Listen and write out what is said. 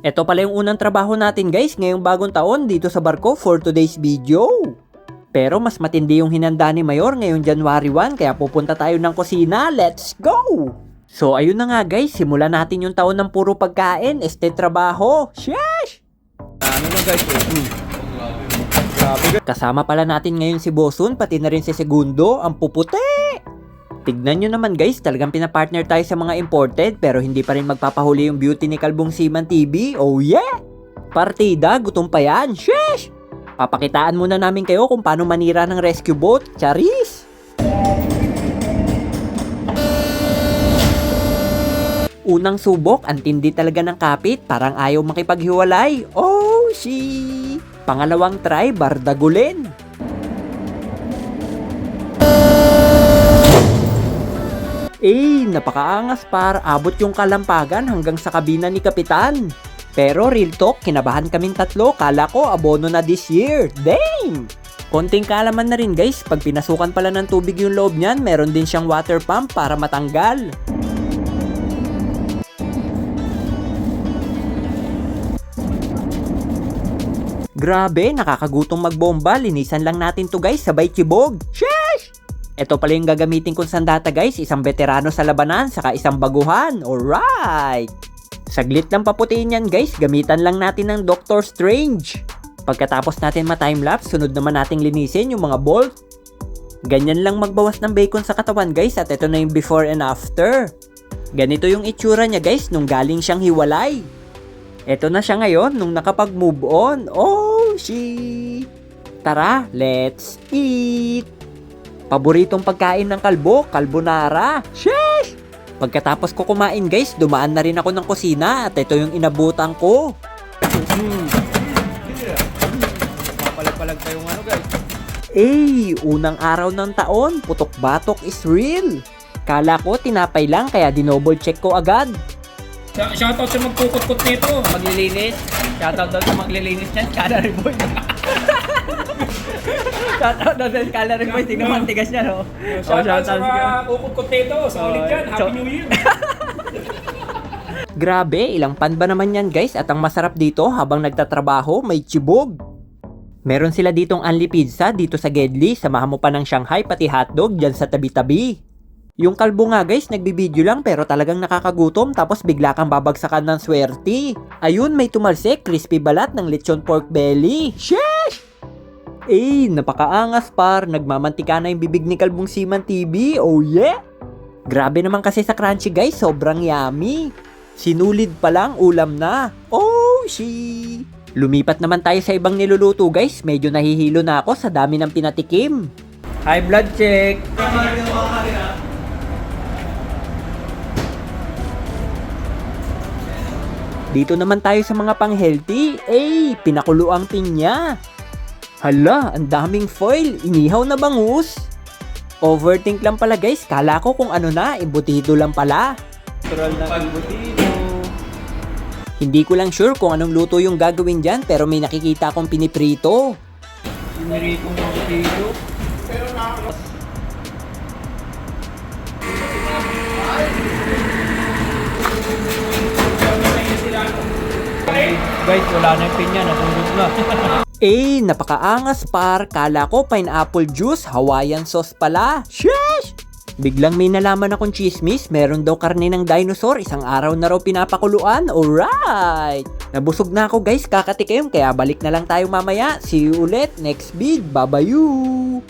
Ito pala yung unang trabaho natin guys ngayong bagong taon dito sa barko for today's video. Pero mas matindi yung hinanda ni Mayor ngayong January 1 kaya pupunta tayo ng kusina. Let's go! So ayun na nga guys, simulan natin yung taon ng puro pagkain, este trabaho. Sheesh! Ano na guys? guys. Kasama pala natin ngayon si Bosun, pati na rin si Segundo, ang puputi! Tignan nyo naman guys, talagang pinapartner tayo sa mga imported pero hindi pa rin magpapahuli yung beauty ni Kalbong Siman TV. Oh yeah! Partida, gutom pa yan. Sheesh! Papakitaan muna namin kayo kung paano manira ng rescue boat. Charis! Unang subok, ang tindi talaga ng kapit, parang ayaw makipaghiwalay. Oh, she! Pangalawang try, bardagulin. Eh, napakaangas par, abot yung kalampagan hanggang sa kabina ni Kapitan. Pero real talk, kinabahan kaming tatlo, kala ko abono na this year. Damn! Konting kalaman na rin guys, pag pinasukan pala ng tubig yung loob niyan, meron din siyang water pump para matanggal. Grabe, nakakagutong magbomba. Linisan lang natin to guys, sabay kibog. Sheesh! Ito pala yung gagamitin kong sandata guys, isang veterano sa labanan, saka isang baguhan. Alright! Saglit lang paputiin yan guys, gamitan lang natin ng Doctor Strange. Pagkatapos natin ma-timelapse, sunod naman nating linisin yung mga bolt. Ganyan lang magbawas ng bacon sa katawan guys at ito na yung before and after. Ganito yung itsura niya guys nung galing siyang hiwalay. Ito na siya ngayon nung nakapag-move on. Oh, she! Tara, let's eat! Paboritong pagkain ng kalbo, carbonara. Sheesh! Pagkatapos ko kumain guys, dumaan na rin ako ng kusina at ito yung inabutan ko. Mapalag-palag tayong ano guys. Eh, unang araw ng taon, putok-batok is real. Kala ko tinapay lang kaya dinoble check ko agad. Sh- Shoutout sa magkukot-kot nito. Maglilinis. Shoutout daw sa maglilinis niyan. Calorie boy. Shoutout daw sa calorie boy. Tingnan mo ang tigas niya no. Shoutout sa shoutout mga kukot-kot nito. Solid Oh, yan. Happy New Year. Grabe, ilang pan ba naman yan guys at ang masarap dito habang nagtatrabaho may chibog. Meron sila ditong Anli Pizza dito sa Gedli, samahan mo pa ng Shanghai pati hotdog dyan sa tabi-tabi. Yung kalbo nga guys, nagbibideo lang pero talagang nakakagutom tapos bigla kang babagsakan ng swerte. Ayun, may tumalsik, crispy balat ng lechon pork belly. Sheesh! Eh, napakaangas par, nagmamantika na yung bibig ni Kalbong Siman TV, oh yeah! Grabe naman kasi sa crunchy guys, sobrang yummy. Sinulid pa lang, ulam na. Oh, she! Lumipat naman tayo sa ibang niluluto guys, medyo nahihilo na ako sa dami ng pinatikim. High blood check. Dito naman tayo sa mga pang-healthy. Eh, pinakulo ang pinya. Hala, ang daming foil. Inihaw na bangus. Overthink lang pala guys. Kala ko kung ano na, imbutido lang pala. Natural na embutido. Hindi ko lang sure kung anong luto yung gagawin dyan pero may nakikita akong piniprito. Piniritong embutido. Guys, wala na yung pinya, natulog na. Eh, napakaangas par. Kala ko pineapple juice, Hawaiian sauce pala. Sheesh! Biglang may nalaman akong chismis, meron daw karne ng dinosaur, isang araw na raw pinapakuluan. Alright! Nabusog na ako guys, kakatikim, kaya balik na lang tayo mamaya. See you ulit next vid. Babayu!